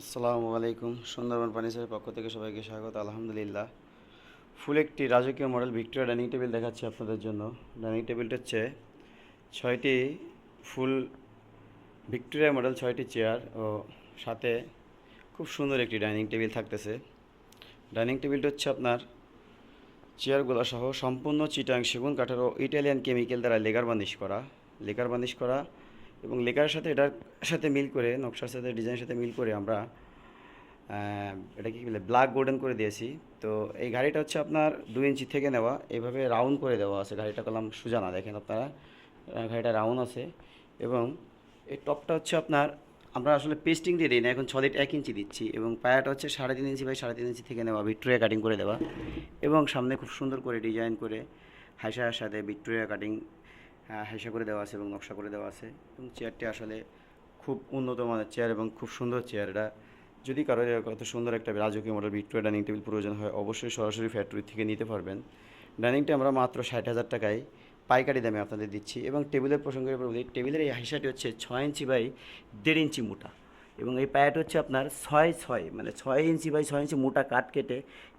আসসালামু আলাইকুম। সুন্দরবন ফার্নিচারের পক্ষ থেকে সবাইকে স্বাগত। আলহামদুলিল্লাহ। ফুল একটি রাজকীয় মডেল ভিক্টোরিয়া ডাইনিং টেবিল দেখাচ্ছি আপনাদের জন্য। ডাইনিং টেবিলটা হচ্ছে ছয়টি ফুল ভিক্টোরিয়া মডেল, ছয়টি চেয়ার ও সাথে খুব সুন্দর একটি ডাইনিং টেবিল থাকতেছে। ডাইনিং টেবিলটা হচ্ছে আপনার চেয়ারগুলো সহ সম্পূর্ণ চিটাং সেগুন কাঠের ও ইটালিয়ান কেমিক্যাল দ্বারা লেগার বার্নিশ করা। লেগার বার্নিশ করা এবং লেগারের সাথে এটার সাথে মিল করে, নকশার সাথে, ডিজাইনের সাথে মিল করে আমরা এটা কি বলে, ব্ল্যাক গোল্ডেন করে দিয়েছি। তো এই গাড়িটা হচ্ছে আপনার দু ইঞ্চি থেকে নেওয়া এইভাবে রাউন্ড করে দেওয়া আছে গাড়িটা করলাম সোজা না দেখেন আপনারা গাড়িটা রাউন্ড আছে এবং এই টপটা হচ্ছে আপনার, আমরা আসলে পেস্টিং দিয়ে দিই না, এখন ছলিড এক ইঞ্চি দিচ্ছি এবং পায়াটা হচ্ছে সাড়ে তিন ইঞ্চি বাই সাড়ে তিন ইঞ্চি থেকে নেওয়া, ভিক্টোরিয়া কাটিং করে দেওয়া এবং সামনে খুব সুন্দর করে ডিজাইন করে হাইসার সাথে ভিক্টোরিয়া কাটিং হাইসা করে দেওয়া আছে এবং নকশা করে দেওয়া আছে। এবং চেয়ারটি আসলে খুব উন্নত মানের চেয়ার এবং খুব সুন্দর চেয়ার এটা। যদি কারও কত সুন্দর একটা রাজকীয় মডেল ভিক্টোরিয়া ডাইনিং টেবিল প্রয়োজন হয়, অবশ্যই সরাসরি ফ্যাক্টরি থেকে নিতে পারবেন। ডাইনিংটা আমরা মাত্র ষাট হাজার টাকায় পাইকারি দামে আপনাদের দিচ্ছি এবং টেবিলের প্রসঙ্গে বলি টেবিলের এই হাইসাটি হচ্ছে ছয় ইঞ্চি বাই দেড় ইঞ্চি মোটা এবং এই পায়াটা হচ্ছে আপনার ছয় ছয় মানে ছয় ইঞ্চি বাই ছয় ইঞ্চি মোটা কাট কেটে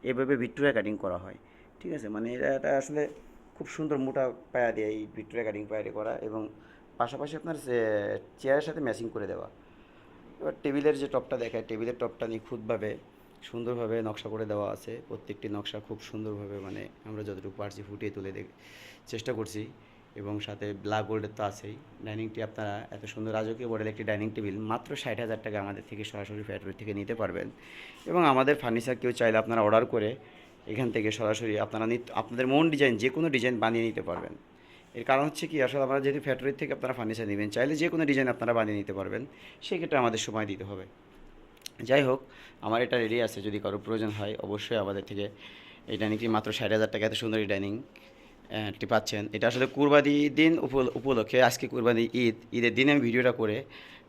এভাবে ভিক্টোরিয়া কাটিং করা হয়। ঠিক আছে? মানে এটা আসলে খুব সুন্দর মোটা পায়া দিয়ে এই ভিক্টোরিয়া কাটিং পায়াটি করা এবং পাশাপাশি আপনার চেয়ারের সাথে ম্যাচিং করে দেওয়া। এবার টেবিলের যে টপটা দেখায়, টেবিলের টপটা নিখুঁতভাবে সুন্দরভাবে নকশা করে দেওয়া আছে। প্রত্যেকটি নকশা খুব সুন্দরভাবে মানে আমরা যতটুকু পারছি ফুটিয়ে তুলে দেখ, চেষ্টা করছি এবং সাথে ব্ল্যাক গোল্ডের তো আছেই। ডাইনিংটি আপনারা এত সুন্দর রাজকীয় মডেল একটি ডাইনিং টেবিল মাত্র ষাট হাজার টাকা আমাদের থেকে সরাসরি ফ্যাক্টরি থেকে নিতে পারবেন। এবং আমাদের ফার্নিচার কেউ চাইলে আপনারা অর্ডার করে এখান থেকে সরাসরি আপনারা নিত, আপনাদের মন ডিজাইন যে কোনো ডিজাইন বানিয়ে নিতে পারবেন। এর কারণ হচ্ছে কি, আসলে আমরা যেহেতু ফ্যাক্টরি থেকে আপনারা ফার্নিচার নেবেন, চাইলে যে কোনো ডিজাইন আপনারা বানিয়ে নিতে পারবেন, সেক্ষেত্রে আমাদের সময় দিতে হবে। যাই হোক, আমার এটা রেডি আছে, যদি কারও প্রয়োজন হয়, অবশ্যই আমাদের থেকে এই ডাইনিংটি মাত্র ষাট হাজার টাকা, এত সুন্দর এই ডাইনিং টি পাচ্ছেন। এটা আসলে কুরবানি দিন উপ- উপলক্ষে, আজকে কুরবানি ঈদ, ঈদের দিনে আমি ভিডিওটা করে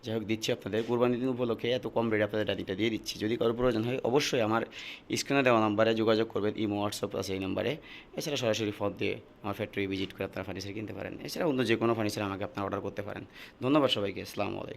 যাই হোক দিচ্ছি আপনাদের। কোরবানি দিন উপলক্ষে এত কম রেটে আপনাদের ডাইনিংটা দিয়ে দিচ্ছি। যদি কারও প্রয়োজন হয়, অবশ্যই আমার স্ক্রিনে দেওয়া নাম্বারে যোগাযোগ করবেন, ইমো হোয়াটসঅ্যাপ আছে এই নাম্বারে এছাড়া সরাসরি ফোন দিয়ে আমার ফ্যাক্টরি ভিজিট করে আপনারা ফার্নিচার কিনতে পারেন। এছাড়া অন্য যে কোনো ফার্নিচার আমাকে আপনারা অর্ডার করতে পারেন। ধন্যবাদ সবাইকে। আসসালামু আলাইকুম।